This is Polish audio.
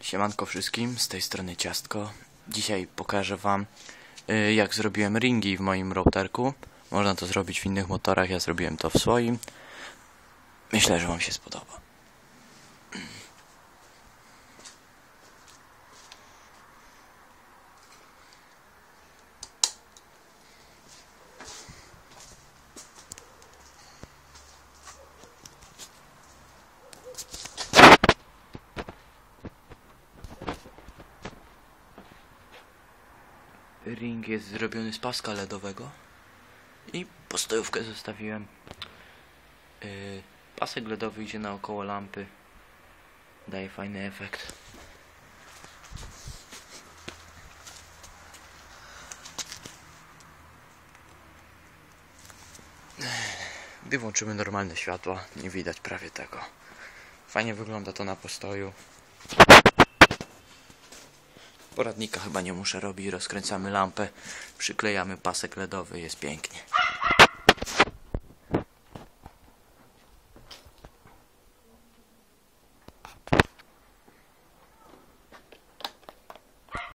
Siemanko wszystkim, z tej strony Ciastko. Dzisiaj pokażę wam y, jak zrobiłem ringi w moim routerku. Można to zrobić w innych motorach, ja zrobiłem to w swoim. Myślę, że wam się spodoba. Ring jest zrobiony z paska LEDowego i postojówkę zostawiłem. Yy, pasek LEDowy idzie naokoło lampy. Daje fajny efekt. Gdy włączymy normalne światła, nie widać prawie tego. Fajnie wygląda to na postoju. Poradnika chyba nie muszę robić, rozkręcamy lampę, przyklejamy pasek LEDowy, jest pięknie.